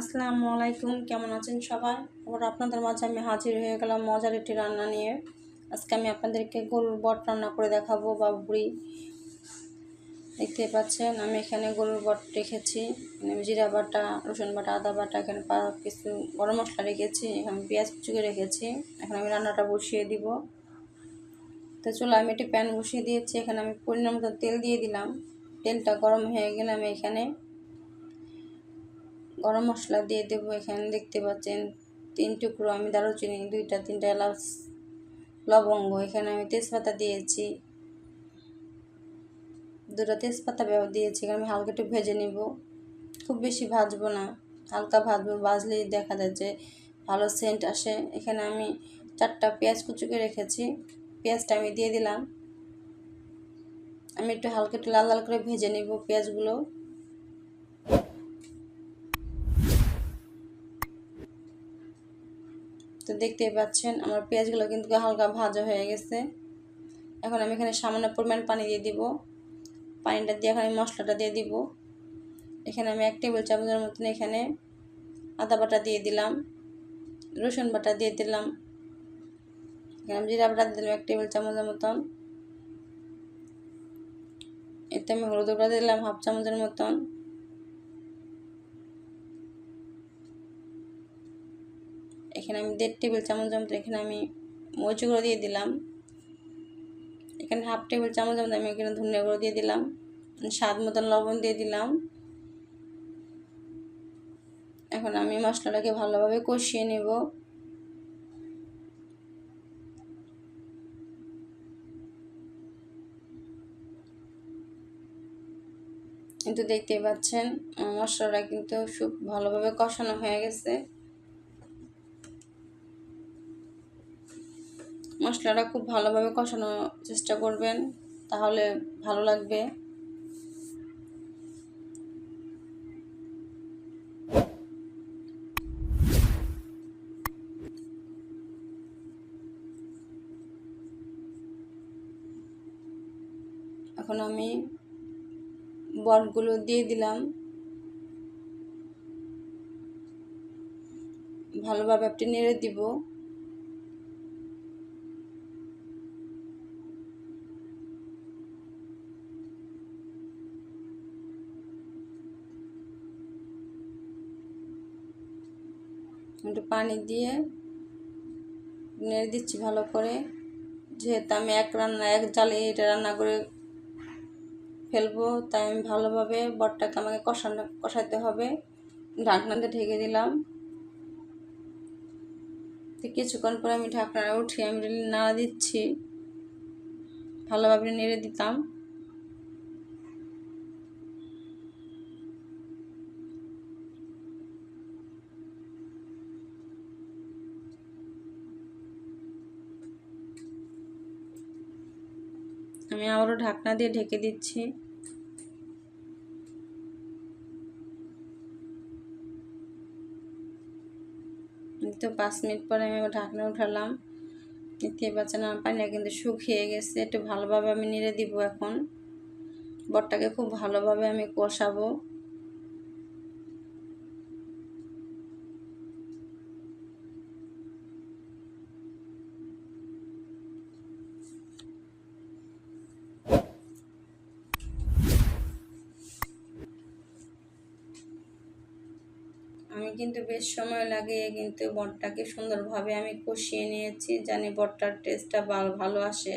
আসসালামু আলাইকুম, কেমন আছেন সবাই? আবার আপনাদের মাঝে আমি হাজির হয়ে গেলাম মজার একটি রান্না নিয়ে। আজকে আমি আপনাদেরকে গরুর বট রান্না করে দেখাবো বা বুড়ি দেখতে পাচ্ছেন, আমি এখানে গরুর বট রেখেছি। জিরা বাটা, রসুন বাটা, আদা বাটা, এখানে কিছু গরম মশলা রেখেছি, এখানে পেঁয়াজ কুচুকে রেখেছি। এখন আমি রান্নাটা বসিয়ে দিব। তো চলো, আমি একটি প্যান বসিয়ে দিয়েছি। এখানে আমি পরিমাণ মতো তেল দিয়ে দিলাম। তেলটা গরম হয়ে গেলে আমি এখানে গরম মশলা দিয়ে দেবো। এখানে দেখতে পাচ্ছেন তিন টুকরো আমি দারুচিনি, দুইটা, তিনটা এলাচ, লবঙ্গ। এখানে আমি তেজপাতা দিয়েছি। দুটো তেজপাতা দিয়েছি। এখানে আমি হালকা একটু ভেজে নিব। খুব বেশি ভাজবো না। হালকা ভাজবো, ভাজলেই দেখা যায় যে ভালো সেন্ট আসে। এখানে আমি চারটা পেঁয়াজ কুচুকে রেখেছি। পেঁয়াজটা আমি দিয়ে দিলাম। আমি একটু হালকা একটু লাল লাল করে ভেজে নিব পেঁয়াজগুলো। তো দেখতেই পাচ্ছেন, আমার পেঁয়াজগুলো কিন্তু হালকা ভাজা হয়ে গেছে। এখন আমি এখানে সামান্য পরিমাণ পানি দিয়ে দিব। পানিটা দিয়ে এখন আমি মশলাটা দিয়ে দিব। এখানে আমি এক টেবিল চামচের মতন এখানে আদা বাটা দিয়ে দিলাম, রসুন বাটা দিয়ে দিলাম। এখানে আমি জিরা বাটা দিয়ে দিলাম এক টেবিল চামচের মতন। এতে আমি হলুদ গুঁড়া দিলাম হাফ চামচের মতন। এখানে আমি দেড় টেবিল চামচ মতো এখানে আমি মরিচ গুঁড়ো দিয়ে দিলাম। এখানে হাফ টেবিল চামচ মতো আমি এখানে ধনিয়া গুঁড়ো দিয়ে দিলাম। স্বাদ মতন লবণ দিয়ে দিলাম। এখন আমি মশলাটাকে ভালোভাবে কষিয়ে নেব। কিন্তু দেখতেই পাচ্ছেন মশলাটা কিন্তু খুব ভালোভাবে কষানো হয়ে গেছে। মশলাটা খুব ভালোভাবে কষানোর চেষ্টা করবেন, তাহলে ভালো লাগবে। এখন আমি বটগুলো দিয়ে দিলাম। ভালোভাবে একটু নেড়ে দিব। একটু পানি দিয়ে নেড়ে দিচ্ছি ভালো করে। যেহেতু আমি এক রান্না, এক জালে এটা রান্না করে ফেলব, তাই আমি ভালোভাবে বটটাকে আমাকে কষানো কষাতে হবে। ঢাকনাতে ঢেকে দিলাম। তো কিছুক্ষণ পরে আমি ঢাকনাটা উঠিয়ে আমি নাড়া দিচ্ছি। ভালোভাবে নেড়ে দিতাম। আমি আবারও ঢাকনা দিয়ে ঢেকে দিচ্ছি। তো পাঁচ মিনিট পরে আমি ঢাকনা উঠালাম। পাচ্ছেন পাই না কিন্তু শুকিয়ে গেছে। একটু ভালোভাবে আমি নেড়ে দিব এখন। বটটাকে খুব ভালোভাবে আমি কষাবো। আমি কিন্তু বেশ সময় লাগিয়ে কিন্তু বটটাকে সুন্দরভাবে আমি কষিয়ে নিয়েছি, জানি বটটার টেস্টটা ভালো আসে।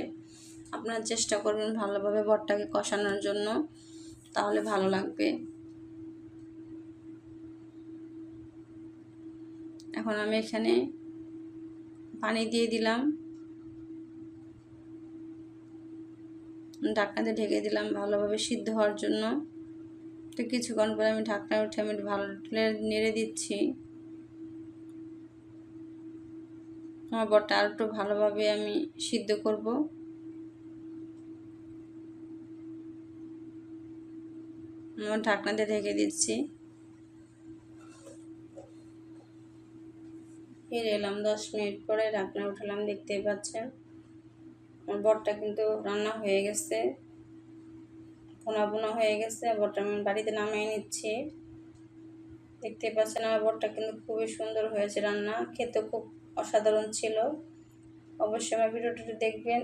আপনারা চেষ্টা করবেন ভালোভাবে বটটাকে কষানোর জন্য, তাহলে ভালো লাগবে। এখন আমি এখানে পানি দিয়ে দিলাম। ঢাকনাতে ঢেকে দিলাম ভালোভাবে সিদ্ধ হওয়ার জন্য। তো কিছুক্ষণ পরে আমি ঢাকনা উঠে আমি ভালো নেড়ে দিচ্ছি। আমার বটটা আর একটু ভালোভাবে আমি সিদ্ধ করব। আমার ঢাকনাতে ঢেকে দিচ্ছি। ফিরে এলাম দশ মিনিট পরে, ঢাকনা উঠালাম, দেখতেই পাচ্ছেন। আমার বটটা কিন্তু রান্না হয়ে গেছে। পোনা বোনা হয়ে গেছে বটটা আমি বাড়িতে নামিয়ে নিচ্ছি। দেখতে পাচ্ছেন আমার বটটা কিন্তু খুবই সুন্দর হয়েছে রান্না খেতে খুব অসাধারণ ছিল। অবশ্যই আমার ভিডিওটি দেখবেন।